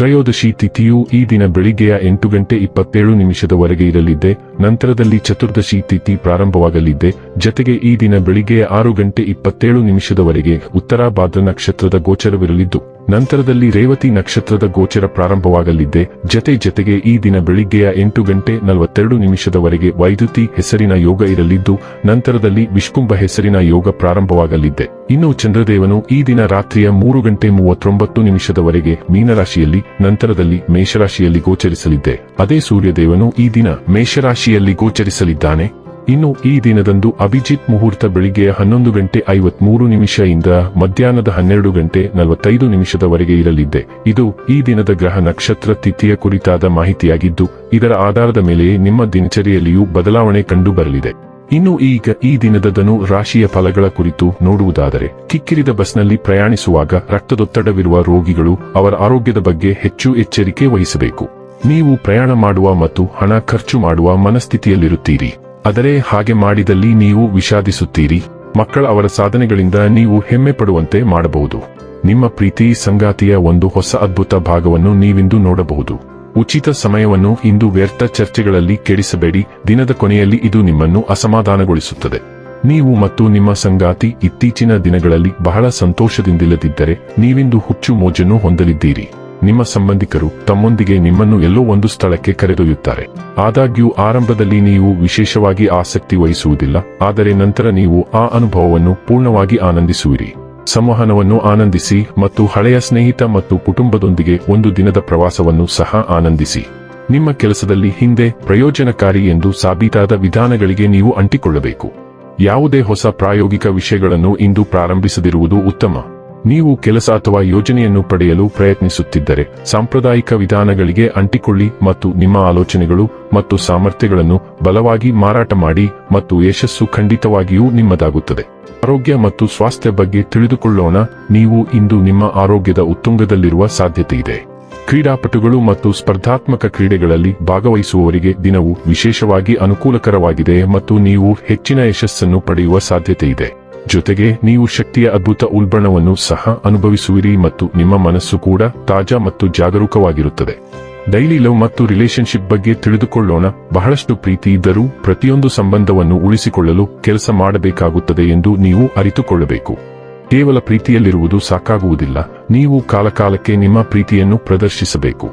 ತ್ರಯೋದಶಿ ತಿಥಿಯು ಈ ದಿನ ಬೆಳಿಗ್ಗೆಯ ಎಂಟು ಗಂಟೆ ಇಪ್ಪತ್ತೇಳು ನಿಮಿಷದವರೆಗೆ ಇರಲಿದ್ದೆ ನಂತರದಲ್ಲಿ ಚತುರ್ದಶಿ ತಿಥಿ ಪ್ರಾರಂಭವಾಗಲಿದೆ, ಜತೆಗೆ ಈ ದಿನ ಬೆಳಿಗ್ಗೆಯ ಆರು ಗಂಟೆ ಇಪ್ಪತ್ತೇಳು ನಿಮಿಷದವರೆಗೆ ಉತ್ತರಾಭಾದ್ರ ನಕ್ಷತ್ರದ ಗೋಚರವಿರಲಿದ್ದು. ನಂತರದಲ್ಲಿ ರೇವತಿ ನಕ್ಷತ್ರದ ಗೋಚರ ಪ್ರಾರಂಭವಾಗಲಿದ್ದೆ ಜತೆ ಜತೆಗೆ ಈ ದಿನ ಬೆಳಿಗ್ಗೆಯ ಎಂಟು ಗಂಟೆ ನಲವತ್ತೆರಡು ನಿಮಿಷದವರೆಗೆ ವೈದ್ಯುತಿ ಹೆಸರಿನ ಯೋಗ ಇರಲಿದ್ದು, ನಂತರದಲ್ಲಿ ವಿಷ್ಕುಂಭ ಹೆಸರಿನ ಯೋಗ ಪ್ರಾರಂಭವಾಗಲಿದ್ದೆ ಇನ್ನು ಚಂದ್ರದೇವನು ಈ ದಿನ ರಾತ್ರಿಯ ಮೂರು ಗಂಟೆ ಮೂವತ್ತೊಂಬತ್ತು ನಿಮಿಷದವರೆಗೆ ಮೀನರಾಶಿಯಲ್ಲಿ, ನಂತರದಲ್ಲಿ ಮೇಷರಾಶಿಯಲ್ಲಿ ಗೋಚರಿಸಲಿದ್ದೆ ಅದೇ ಸೂರ್ಯದೇವನು ಈ ದಿನ ಮೇಷರಾಶಿಯಲ್ಲಿ ಗೋಚರಿಸಲಿದ್ದಾನೆ. ಇನ್ನು ಈ ದಿನದಂದು ಅಭಿಜಿತ್ ಮುಹೂರ್ತ ಬೆಳಿಗ್ಗೆ ಹನ್ನೊಂದು ಗಂಟೆ ಐವತ್ಮೂರು ನಿಮಿಷದಿಂದ ಮಧ್ಯಾಹ್ನದ ಹನ್ನೆರಡು ಗಂಟೆ ನಲವತ್ತೈದು ನಿಮಿಷದವರೆಗೆ ಇರಲಿದ್ದೆ ಇದು ಈ ದಿನದ ಗ್ರಹ ನಕ್ಷತ್ರ ತಿಥಿಯ ಕುರಿತಾದ ಮಾಹಿತಿಯಾಗಿದ್ದು, ಇದರ ಆಧಾರದ ಮೇಲೆ ನಿಮ್ಮ ದಿನಚರಿಯಲ್ಲಿಯೂ ಬದಲಾವಣೆ ಕಂಡು ಬರಲಿದೆ ಇನ್ನು ಈಗ ಈ ದಿನದದನು ರಾಶಿಯ ಫಲಗಳ ಕುರಿತು ನೋಡುವುದಾದರೆ, ಕಿಕ್ಕಿರಿದ ಬಸ್ನಲ್ಲಿ ಪ್ರಯಾಣಿಸುವಾಗ ರಕ್ತದೊತ್ತಡವಿರುವ ರೋಗಿಗಳು ಅವರ ಆರೋಗ್ಯದ ಬಗ್ಗೆ ಹೆಚ್ಚು ಎಚ್ಚರಿಕೆ ವಹಿಸಬೇಕು. ನೀವು ಪ್ರಯಾಣ ಮಾಡುವ ಮತ್ತು ಹಣ ಖರ್ಚು ಮಾಡುವ ಮನಸ್ಥಿತಿಯಲ್ಲಿರುತ್ತೀರಿ. ಆದರೆ ಹಾಗೆ ಮಾಡಿದಲ್ಲಿ ನೀವು ವಿಷಾದಿಸುತ್ತೀರಿ. ಮಕ್ಕಳ ಅವರ ಸಾಧನೆಗಳಿಂದ ನೀವು ಹೆಮ್ಮೆ ಪಡುವಂತೆ ಮಾಡಬಹುದು. ನಿಮ್ಮ ಪ್ರೀತಿ ಸಂಗಾತಿಯ ಒಂದು ಹೊಸ ಅದ್ಭುತ ಭಾಗವನ್ನು ನೀವಿಂದು ನೋಡಬಹುದು. ಉಚಿತ ಸಮಯವನ್ನು ಇಂದು ವ್ಯರ್ಥ ಚರ್ಚೆಗಳಲ್ಲಿ ಕೆಡಿಸಬೇಡಿ. ದಿನದ ಕೊನೆಯಲ್ಲಿ ಇದು ನಿಮ್ಮನ್ನು ಅಸಮಾಧಾನಗೊಳಿಸುತ್ತದೆ. ನೀವು ಮತ್ತು ನಿಮ್ಮ ಸಂಗಾತಿ ಇತ್ತೀಚಿನ ದಿನಗಳಲ್ಲಿ ಬಹಳ ಸಂತೋಷದಿಂದಿಲ್ಲದಿದ್ದರೆ ನೀವಿಂದು ಹುಚ್ಚು ಮೋಜನ್ನು ಹೊಂದಲಿದ್ದೀರಿ. ನಿಮ್ಮ ಸಂಬಂಧಿಕರು ತಮ್ಮೊಂದಿಗೆ ನಿಮ್ಮನ್ನು ಎಲ್ಲೋ ಒಂದು ಸ್ಥಳಕ್ಕೆ ಕರೆದೊಯ್ಯುತ್ತಾರೆ. ಆದಾಗ್ಯೂ ಆರಂಭದಲ್ಲಿ ನೀವು ವಿಶೇಷವಾಗಿ ಆಸಕ್ತಿ ವಹಿಸುವುದಿಲ್ಲ, ಆದರೆ ನಂತರ ನೀವು ಆ ಅನುಭವವನ್ನು ಪೂರ್ಣವಾಗಿ ಆನಂದಿಸುವಿರಿ. ಸಂವಹನವನ್ನು ಆನಂದಿಸಿ ಮತ್ತು ಹಳೆಯ ಸ್ನೇಹಿತ ಮತ್ತು ಕುಟುಂಬದೊಂದಿಗೆ ಒಂದು ದಿನದ ಪ್ರವಾಸವನ್ನು ಸಹ ಆನಂದಿಸಿ. ನಿಮ್ಮ ಕೆಲಸದಲ್ಲಿ ಹಿಂದೆ ಪ್ರಯೋಜನಕಾರಿ ಎಂದು ಸಾಬೀತಾದ ವಿಧಾನಗಳಿಗೆ ನೀವು ಅಂಟಿಕೊಳ್ಳಬೇಕು. ಯಾವುದೇ ಹೊಸ ಪ್ರಾಯೋಗಿಕ ವಿಷಯಗಳನ್ನು ಇಂದು ಪ್ರಾರಂಭಿಸದಿರುವುದು ಉತ್ತಮ. ನೀವು ಕೆಲಸ ಅಥವಾ ಯೋಜನೆಯನ್ನು ಪಡೆಯಲು ಪ್ರಯತ್ನಿಸುತ್ತಿದ್ದರೆ ಸಾಂಪ್ರದಾಯಿಕ ವಿಧಾನಗಳಿಗೆ ಅಂಟಿಕೊಳ್ಳಿ ಮತ್ತು ನಿಮ್ಮ ಆಲೋಚನೆಗಳು ಮತ್ತು ಸಾಮರ್ಥ್ಯಗಳನ್ನು ಬಲವಾಗಿ ಮಾರಾಟ ಮಾಡಿ ಮತ್ತು ಯಶಸ್ಸು ಖಂಡಿತವಾಗಿಯೂ ನಿಮ್ಮದಾಗುತ್ತದೆ. ಆರೋಗ್ಯ ಮತ್ತು ಸ್ವಾಸ್ಥ್ಯ ಬಗ್ಗೆ ತಿಳಿದುಕೊಳ್ಳೋಣ, ನೀವು ಇಂದು ನಿಮ್ಮ ಆರೋಗ್ಯದ ಉತ್ತುಂಗದಲ್ಲಿರುವ ಸಾಧ್ಯತೆ ಇದೆ ಕ್ರೀಡಾಪಟುಗಳು ಮತ್ತು ಸ್ಪರ್ಧಾತ್ಮಕ ಕ್ರೀಡೆಗಳಲ್ಲಿ ಭಾಗವಹಿಸುವವರಿಗೆ ದಿನವು ವಿಶೇಷವಾಗಿ ಅನುಕೂಲಕರವಾಗಿದೆ ಮತ್ತು ನೀವು ಹೆಚ್ಚಿನ ಯಶಸ್ಸನ್ನು ಪಡೆಯುವ ಸಾಧ್ಯತೆ ಇದೆ ಜೊತೆಗೆ ನೀವು ಶಕ್ತಿಯ ಅದ್ಭುತ ಉಲ್ಬಣವನ್ನು ಸಹ ಅನುಭವಿಸುವಿರಿ ಮತ್ತು ನಿಮ್ಮ ಮನಸ್ಸು ಕೂಡ ತಾಜಾ ಮತ್ತು ಜಾಗರೂಕವಾಗಿರುತ್ತದೆ. ಡೈಲಿ ಲವ್ ಮತ್ತು ರಿಲೇಶನ್ಶಿಪ್ ಬಗ್ಗೆ ತಿಳಿದುಕೊಳ್ಳೋಣ. ಬಹಳಷ್ಟು ಪ್ರೀತಿ ಇದ್ದರೂ ಪ್ರತಿಯೊಂದು ಸಂಬಂಧವನ್ನು ಉಳಿಸಿಕೊಳ್ಳಲು ಕೆಲಸ ಮಾಡಬೇಕಾಗುತ್ತದೆ ಎಂದು ನೀವು ಅರಿತುಕೊಳ್ಳಬೇಕು. ಕೇವಲ ಪ್ರೀತಿಯಲ್ಲಿರುವುದು ಸಾಕಾಗುವುದಿಲ್ಲ. ನೀವು ಕಾಲಕಾಲಕ್ಕೆ ನಿಮ್ಮ ಪ್ರೀತಿಯನ್ನು ಪ್ರದರ್ಶಿಸಬೇಕು.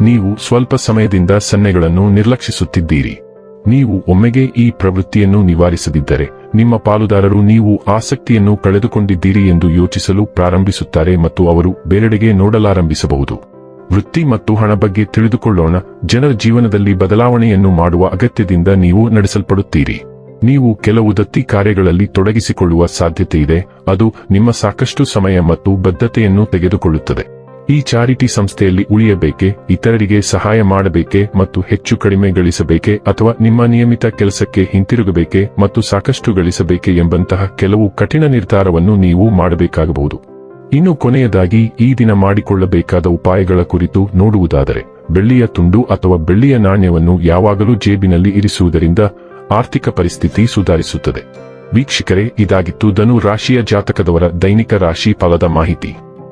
ನೀವು ಸ್ವಲ್ಪ ಸಮಯದಿಂದ ಸನ್ನೆಗಳನ್ನು ನಿರ್ಲಕ್ಷಿಸುತ್ತಿದ್ದೀರಿ. ನೀವು ಒಮ್ಮೆಗೆ ಈ ಪ್ರವೃತ್ತಿಯನ್ನು ನಿವಾರಿಸದಿದ್ದರೆ ನಿಮ್ಮ ಪಾಲುದಾರರು ನೀವು ಆಸಕ್ತಿಯನ್ನು ಕಳೆದುಕೊಂಡಿದ್ದೀರಿ ಎಂದು ಯೋಚಿಸಲು ಪ್ರಾರಂಭಿಸುತ್ತಾರೆ ಮತ್ತು ಅವರು ಬೇರೆಡೆಗೆ ನೋಡಲಾರಂಭಿಸಬಹುದು. ವೃತ್ತಿ ಮತ್ತು ಹಣ ಬಗ್ಗೆ ತಿಳಿದುಕೊಳ್ಳೋಣ. ಜನರ ಜೀವನದಲ್ಲಿ ಬದಲಾವಣೆಯನ್ನು ಮಾಡುವ ಅಗತ್ಯದಿಂದ ನೀವು ನಡೆಸಲ್ಪಡುತ್ತೀರಿ. ನೀವು ಕೆಲವು ದತ್ತಿ ಕಾರ್ಯಗಳಲ್ಲಿ ತೊಡಗಿಸಿಕೊಳ್ಳುವ ಸಾಧ್ಯತೆ ಇದೆ ಅದು ನಿಮ್ಮ ಸಾಕಷ್ಟು ಸಮಯ ಮತ್ತು ಬದ್ಧತೆಯನ್ನು ತೆಗೆದುಕೊಳ್ಳುತ್ತದೆ. ಈ ಚಾರಿಟಿ ಸಂಸ್ಥೆಯಲ್ಲಿ ಉಳಿಯಬೇಕೆ, ಇತರರಿಗೆ ಸಹಾಯ ಮಾಡಬೇಕೆ ಮತ್ತು ಹೆಚ್ಚು ಕಡಿಮೆ ಗಳಿಸಬೇಕೆ ಅಥವಾ ನಿಮ್ಮ ನಿಯಮಿತ ಕೆಲಸಕ್ಕೆ ಹಿಂತಿರುಗಬೇಕೆ ಮತ್ತು ಸಾಕಷ್ಟು ಗಳಿಸಬೇಕೆ ಎಂಬಂತಹ ಕೆಲವು ಕಠಿಣ ನಿರ್ಧಾರವನ್ನು ನೀವು ಮಾಡಬೇಕಾಗಬಹುದು. ಇನ್ನು ಕೊನೆಯದಾಗಿ, ಈ ದಿನ ಮಾಡಿಕೊಳ್ಳಬೇಕಾದ ಉಪಾಯಗಳ ಕುರಿತು ನೋಡುವುದಾದರೆ, ಬೆಳ್ಳಿಯ ತುಂಡು ಅಥವಾ ಬೆಳ್ಳಿಯ ನಾಣ್ಯವನ್ನು ಯಾವಾಗಲೂ ಜೇಬಿನಲ್ಲಿ ಇರಿಸುವುದರಿಂದ ಆರ್ಥಿಕ ಪರಿಸ್ಥಿತಿ ಸುಧಾರಿಸುತ್ತದೆ. ವೀಕ್ಷಕರೇ, ಇದಾಗಿತ್ತು ಧನು ರಾಶಿಯ ಜಾತಕದವರ ದೈನಿಕ ರಾಶಿ ಫಲದ ಮಾಹಿತಿ.